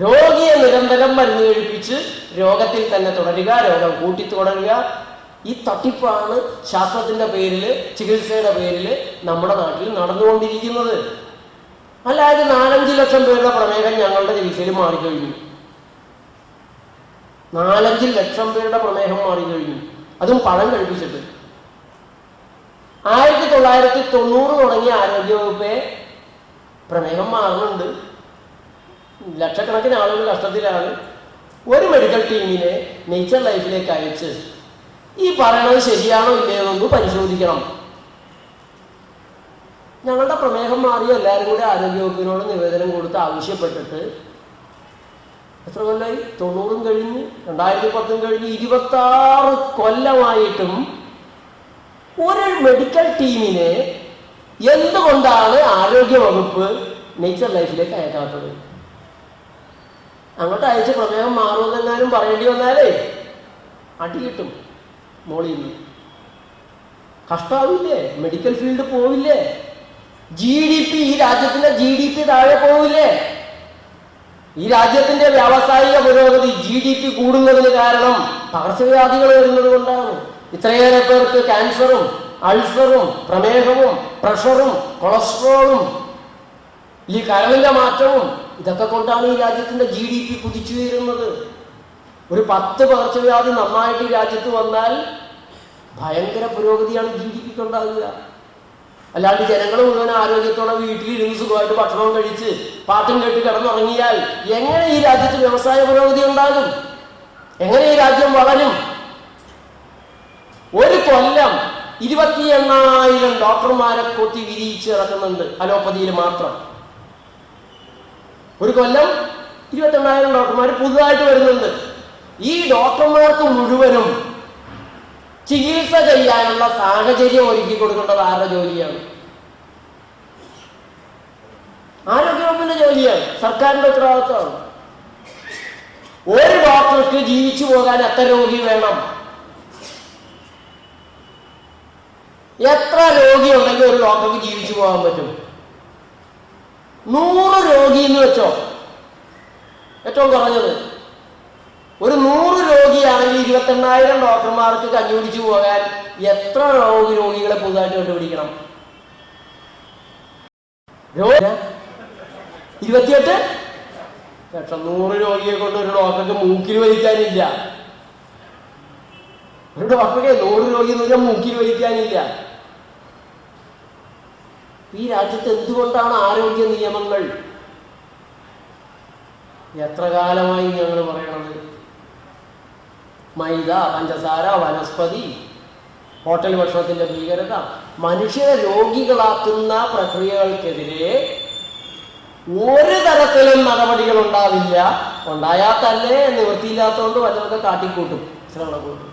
രോഗിയെ നിരന്തരം മരുന്ന് കഴിപ്പിച്ച് രോഗത്തിൽ തന്നെ തുടരുക രോഗം കൂട്ടി തുടരുക. ഈ തട്ടിപ്പാണ് ശാസ്ത്രത്തിന്റെ പേരിൽ ചികിത്സയുടെ പേരിൽ നമ്മുടെ നാട്ടിൽ നടന്നുകൊണ്ടിരിക്കുന്നത്. അല്ലാതെ നാലഞ്ച് ലക്ഷം പേരുടെ പ്രമേഹം ഞങ്ങളുടെ ചികിത്സയിൽ മാറിക്കഴിഞ്ഞു നാലഞ്ച് ലക്ഷം പേരുടെ പ്രമേഹം മാറിക്കഴിഞ്ഞു അതും പണം കഴിപ്പിച്ചിട്ട്. ആയിരത്തി തൊള്ളായിരത്തി തൊണ്ണൂറ് തുടങ്ങിയ ആരോഗ്യവകുപ്പെ പ്രമേഹം മാറുന്നുണ്ട്. ലക്ഷക്കണക്കിന് ആളുകൾ കഷ്ടത്തിലാണ് ഒരു മെഡിക്കൽ ടീമിനെ നേച്ചർ ലൈഫിലേക്ക് അയച്ച് ഈ പറയണത് ശരിയാണോ ഇല്ലയോ എന്ന് പരിശോധിക്കണം. ഞങ്ങളുടെ പ്രമേഹം മാറി എല്ലാവരും കൂടി ആരോഗ്യവകുപ്പിനോട് നിവേദനം കൊടുത്ത് ആവശ്യപ്പെട്ടിട്ട് എത്ര കൊല്ലമായി തൊണ്ണൂറും കഴിഞ്ഞ് രണ്ടായിരത്തി പത്തും കഴിഞ്ഞ് ഇരുപത്തി ആറ് കൊല്ലമായിട്ടും ഒരു മെഡിക്കൽ ടീമിനെ എന്തുകൊണ്ടാണ് ആരോഗ്യവകുപ്പ് നേച്ചർ ലൈഫിലേക്ക് അയക്കാത്തത്? അങ്ങോട്ട് അയച്ച പ്രമേഹം മാറുമെന്നെങ്ങാനും പറയേണ്ടി വന്നാലേ അടി കിട്ടും മോളിൽ നിന്ന് കഷ്ടാവില്ലേ? മെഡിക്കൽ ഫീൽഡ് പോവില്ലേ? ജി ഡി പി ഈ രാജ്യത്തിന്റെ ജി ഡി പി താഴെ പോവില്ലേ? ഈ രാജ്യത്തിന്റെ വ്യാവസായിക പുരോഗതി ജി ഡി പി കൂടുന്നതിന് കാരണം പകർച്ചവ്യാധികൾ വരുന്നത് കൊണ്ടാണ്. ഇത്രയേറെ പേർക്ക് ക്യാൻസറും അൾസറും പ്രമേഹവും പ്രഷറും കൊളസ്ട്രോളും ഈ കരളിന്റെ മാറ്റവും ഇതൊക്കെ കൊണ്ടാണ് ഈ രാജ്യത്തിന്റെ ജി ഡി പി കുതിച്ചുയരുന്നത് ഒരു പത്ത് പകർച്ചവ്യാധി നന്നായിട്ട് ഈ രാജ്യത്ത് വന്നാൽ ഭയങ്കര പുരോഗതിയാണ് ജി ഡി പിക്ക് ഉണ്ടാകുക അല്ലാണ്ട് ജനങ്ങൾ മുഴുവൻ ആരോഗ്യത്തോടെ വീട്ടിലിരുന്ന് സുഖമായിട്ട് ഭക്ഷണം കഴിച്ച് പാട്ടും കേട്ട് കിടന്നുറങ്ങിയാൽ എങ്ങനെ ഈ രാജ്യത്ത് വ്യവസായ പുരോഗതി ഉണ്ടാകും? എങ്ങനെ ഈ രാജ്യം വളരും? ഒരു കൊല്ലം ഇരുപത്തി എണ്ണായിരം ഡോക്ടർമാരെ കൊത്തി വിരിയിച്ച് ഇറക്കുന്നുണ്ട് അലോപ്പതിയിൽ മാത്രം. ഒരു കൊല്ലം ഇരുപത്തി എണ്ണായിരം ഡോക്ടർമാർ പുതുതായിട്ട് വരുന്നുണ്ട്. ഈ ഡോക്ടർമാർക്ക് മുഴുവനും ചികിത്സ ചെയ്യാനുള്ള സാഹചര്യം ഒരുക്കി കൊടുക്കേണ്ടത് ആരുടെ ജോലിയാണ്? ആരോഗ്യവകുപ്പിന്റെ ജോലിയാണ്. സർക്കാരിന്റെ ഉത്തരവാദിത്വമാണ്. ഒരു ഡോക്ടർക്ക് ജീവിച്ചു പോകാൻ എത്ര രോഗി വേണം? എത്ര രോഗി ഉണ്ടെങ്കിൽ ഒരു ഡോക്ടർക്ക് ജീവിച്ചു പോകാൻ പറ്റും? നൂറ് രോഗി എന്ന് വെച്ചോ. ഏറ്റവും കുറഞ്ഞത്. ഒരു നൂറ് രോഗിയാണെങ്കിൽ ഇരുപത്തെണ്ണായിരം ഡോക്ടർമാർക്ക് കഞ്ഞുപിടിച്ചു പോകാൻ എത്ര രോഗി രോഗികളെ പുതുതായിട്ട് കണ്ടുപിടിക്കണം? ഇരുപത്തിയെട്ട്? ലക്ഷം നൂറ് രോഗിയെ കൊണ്ട് ഒരു ഡോക്ടർക്ക് മൂക്കിൽ വലിക്കാനില്ല. ഒരു ഡോക്ടർക്ക് നൂറ് രോഗി എന്ന് പറഞ്ഞാൽ മൂക്കിൽ വലിക്കാനില്ല. ഈ രാജ്യത്ത് എന്തുകൊണ്ടാണ് ആരോഗ്യ നിയമങ്ങൾ? എത്ര കാലമായി ഞങ്ങൾ പറയണത്? മൈദ പഞ്ചസാര വനസ്പതി ഹോട്ടൽ ഭക്ഷണത്തിന്റെ ഭീകരത മനുഷ്യരെ രോഗികളാക്കുന്ന പ്രക്രിയകൾക്കെതിരെ ഒരു തരത്തിലും നടപടികൾ ഉണ്ടാവില്ല. ഉണ്ടായാൽ തന്നെ നിവൃത്തിയില്ലാത്തതുകൊണ്ട് വല്ലതൊക്കെ കാട്ടിക്കൂട്ടും. ശ്രമങ്ങളെ കൂട്ടും